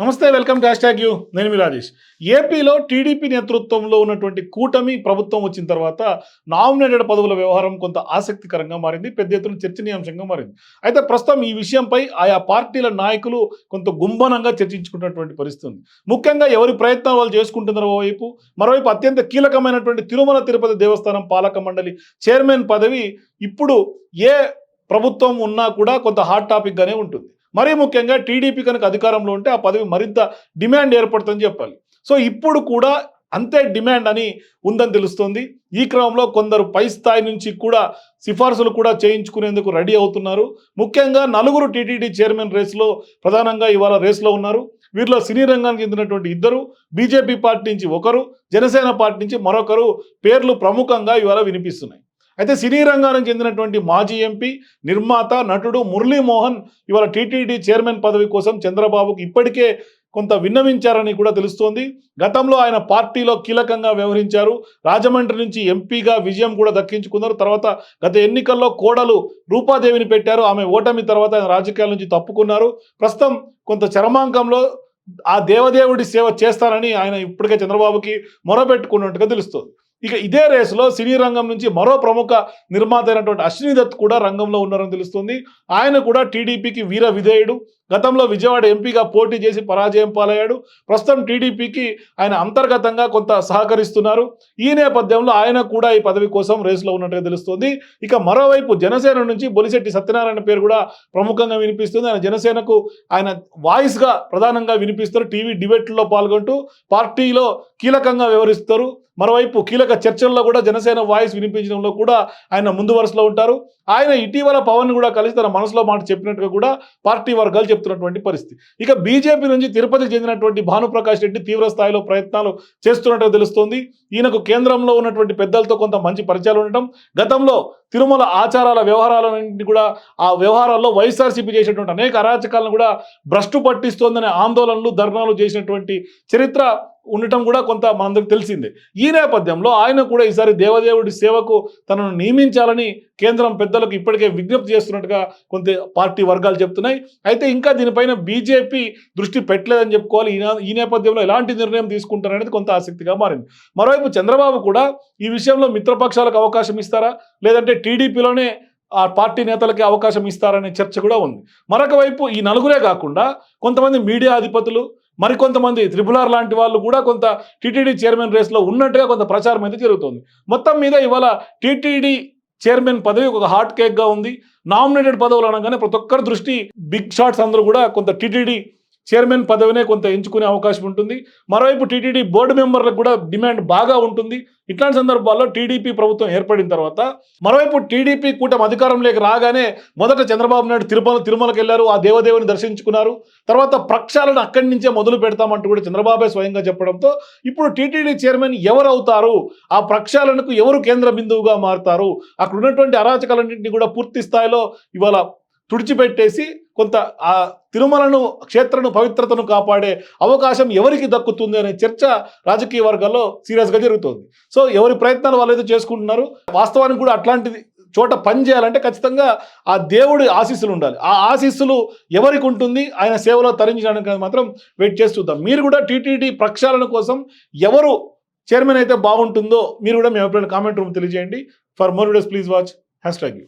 నమస్తే welcome to hash tag you. నేను మీ రాజేష్. ఏపీలో టీడీపీ నేతృత్వంలో ఉన్నటువంటి కూటమి ప్రభుత్వం వచ్చిన తర్వాత నామినేటెడ్ పదవుల వ్యవహారం కొంత ఆసక్తికరంగా మారింది పెద్ద ఎత్తున చర్చనీయాంశంగా మారింది. అయితే ప్రస్తుతం ఈ విషయంపై ఆయా పార్టీల నాయకులు కొంత గుంభనంగా చర్చించుకున్నటువంటి పరిస్థితి ఉంది. ముఖ్యంగా ఎవరి ప్రయత్నాలు వాళ్ళు చేసుకుంటున్నారో వైపు మరోవైపు అత్యంత కీలకమైనటువంటి తిరుమల తిరుపతి దేవస్థానం పాలక మండలి చైర్మన్ పదవి ఇప్పుడు ఏ ప్రభుత్వం ఉన్నా కూడా కొంత హాట్ టాపిక్గానే ఉంటుంది. మరీ ముఖ్యంగా టీడీపీ కనుక అధికారంలో ఉంటే ఆ పదవి మరింత డిమాండ్ ఏర్పడుతుందని చెప్పాలి. సో ఇప్పుడు కూడా అంతే డిమాండ్ అని ఉందని తెలుస్తోంది. ఈ క్రమంలో కొందరు పై స్థాయి నుంచి కూడా సిఫార్సులు కూడా చేయించుకునేందుకు రెడీ అవుతున్నారు. ముఖ్యంగా నలుగురు టీటీడీ చైర్మన్ రేసులో ప్రధానంగా ఇవాళ రేసులో ఉన్నారు. వీరిలో సినీ రంగానికి చెందినటువంటి ఇద్దరు బీజేపీ పార్టీ నుంచి ఒకరు జనసేన పార్టీ నుంచి మరొకరు పేర్లు ప్రముఖంగా ఇవాళ వినిపిస్తున్నాయి. అయితే సినీ రంగానికి చెందినటువంటి మాజీ ఎంపీ నిర్మాత నటుడు మురళీమోహన్ ఇవాళ టీటీడీ చైర్మన్ పదవి కోసం చంద్రబాబుకు ఇప్పటికే కొంత విన్నవించారని కూడా తెలుస్తోంది. గతంలో ఆయన పార్టీలో కీలకంగా వ్యవహరించారు. రాజమండ్రి నుంచి ఎంపీగా విజయం కూడా దక్కించుకున్నారు. తర్వాత గత ఎన్నికల్లో కోడలు రూపాదేవిని పెట్టారు. ఆమె ఓటమి తర్వాత ఆయన రాజకీయాల నుంచి తప్పుకున్నారు. ప్రస్తుతం కొంత చరమాంకంలో ఆ దేవదేవుడి సేవ చేస్తారని ఆయన ఇప్పటికే చంద్రబాబుకి మొరపెట్టుకున్నట్టుగా తెలుస్తోంది. ఇక ఇదే రేసులో సినీ రంగం నుంచి మరో ప్రముఖ నిర్మాత అయినటువంటి అశ్విని దత్ కూడా రంగంలో ఉన్నారని తెలుస్తుంది. ఆయన కూడా టీడీపీకి వీర విధేయుడు. గతంలో విజయవాడ ఎంపీగా పోటీ చేసి పరాజయం పాలయ్యాడు. ప్రస్తుతం టీడీపీకి ఆయన అంతర్గతంగా కొంత సహకరిస్తున్నారు. ఈ నేపథ్యంలో ఆయన కూడా ఈ పదవి కోసం రేసులో ఉన్నట్టుగా తెలుస్తుంది. ఇక మరోవైపు జనసేన నుంచి బొలిశెట్టి సత్యనారాయణ పేరు కూడా ప్రముఖంగా వినిపిస్తుంది. ఆయన జనసేనకు ఆయన వాయిస్గా ప్రధానంగా వినిపిస్తారు. టీవీ డిబేట్లో పాల్గొంటూ పార్టీలో కీలకంగా వ్యవహరిస్తారు. మరోవైపు కీలక చర్చల్లో కూడా జనసేన వాయిస్ వినిపించడంలో కూడా ఆయన ముందు వరుసలో ఉంటారు. ఆయన ఇటీవల పవన్ కూడా కలిసి తన మనసులో మాట చెప్పినట్టుగా కూడా పార్టీ వర్గాలు చెప్తున్నటువంటి పరిస్థితి. ఇక బీజేపీ నుంచి తిరుపతికి చెందినటువంటి భానుప్రకాష్ రెడ్డి తీవ్ర స్థాయిలో ప్రయత్నాలు చేస్తున్నట్టుగా తెలుస్తోంది. ఈయనకు కేంద్రంలో ఉన్నటువంటి పెద్దలతో కొంత మంచి పరిచయాలు ఉండటం గతంలో తిరుమల ఆచారాల వ్యవహారాలన్నింటినీ కూడా ఆ వ్యవహారాల్లో వైఎస్ఆర్సీపీ చేసినటువంటి అనేక అరాచకాలను కూడా భ్రష్టు పట్టిస్తోందనే ఆందోళనలు ధర్నాలు చేసినటువంటి చరిత్ర ఉండటం కూడా కొంత మనందరికి తెలిసిందే. ఈ నేపథ్యంలో ఆయన కూడా ఈసారి దేవదేవుడి సేవకు తనను నియమించాలని కేంద్రం పెద్దలకు ఇప్పటికే విజ్ఞప్తి చేస్తున్నట్టుగా కొంత పార్టీ వర్గాలు చెప్తున్నాయి. అయితే ఇంకా దీనిపైన బీజేపీ దృష్టి పెట్టలేదని చెప్పుకోవాలి. ఈ నేపథ్యంలో ఎలాంటి నిర్ణయం తీసుకుంటారనేది కొంత ఆసక్తిగా మారింది. మరోవైపు చంద్రబాబు కూడా ఈ విషయంలో మిత్రపక్షాలకు అవకాశం ఇస్తారా? లేదంటే టీడీపీలోనే ఆ పార్టీ నేతలకి అవకాశం ఇస్తారనే చర్చ కూడా ఉంది. మరొక వైపు ఈ నలుగురే కాకుండా కొంతమంది మీడియా అధిపతులు మరికొంతమంది త్రిపులార్ లాంటి వాళ్ళు కూడా కొంత టీటీడీ చైర్మన్ రేస్లో ఉన్నట్టుగా కొంత ప్రచారం అయితే జరుగుతుంది. మొత్తం మీద ఇవాళ టీటీడీ చైర్మన్ పదవి ఒక హాట్ కేక్గా ఉంది. నామినేటెడ్ పదవులు అనగానే ప్రతి ఒక్కరి దృష్టి బిగ్ షాట్స్ అందరూ కూడా కొంత టీటీడీ చైర్మన్ పదవినే కొంత ఎంచుకునే అవకాశం ఉంటుంది. మరోవైపు టీటీడీ బోర్డు మెంబర్లకు కూడా డిమాండ్ బాగా ఉంటుంది. ఇట్లాంటి సందర్భాల్లో టీడీపీ ప్రభుత్వం ఏర్పడిన తర్వాత మరోవైపు టీడీపీ కూటమి అధికారంలోకి రాగానే మొదట చంద్రబాబు నాయుడు తిరుమల తిరుమలకి వెళ్ళారు ఆ దేవదేవుని దర్శించుకున్నారు. తర్వాత ప్రక్షాళన అక్కడి నుంచే మొదలు పెడతామంటూ కూడా చంద్రబాబే స్వయంగా చెప్పడంతో ఇప్పుడు టీటీడీ చైర్మన్ ఎవరు అవుతారు ఆ ప్రక్షాళనకు ఎవరు కేంద్ర బిందువుగా మారుతారు? అక్కడ ఉన్నటువంటి అరాచకాలన్నింటినీ కూడా పూర్తి స్థాయిలో ఇవాళ తుడిచిపెట్టేసి కొంత ఆ తిరుమలను క్షేత్రను పవిత్రతను కాపాడే అవకాశం ఎవరికి దక్కుతుంది అనే చర్చ రాజకీయ వర్గాల్లో సీరియస్గా జరుగుతోంది. సో ఎవరి ప్రయత్నాలు వాళ్ళు అయితే చేసుకుంటున్నారు వాస్తవానికి కూడా అట్లాంటిది చోట పని చేయాలంటే ఖచ్చితంగా ఆ దేవుడి ఆశీస్సులు ఉండాలి. ఆ ఆశీస్సులు ఎవరికి ఉంటుంది? ఆయన సేవలో తరించడానికి మాత్రం వెయిట్ చేసి చూద్దాం. మీరు కూడా టీటీడీ ప్రక్షాళన కోసం ఎవరు చైర్మన్ అయితే బాగుంటుందో మీరు కూడా మేము ఎప్పుడైనా కామెంట్ రూమ్ తెలియజేయండి. For more videos please watch. Hash tag you.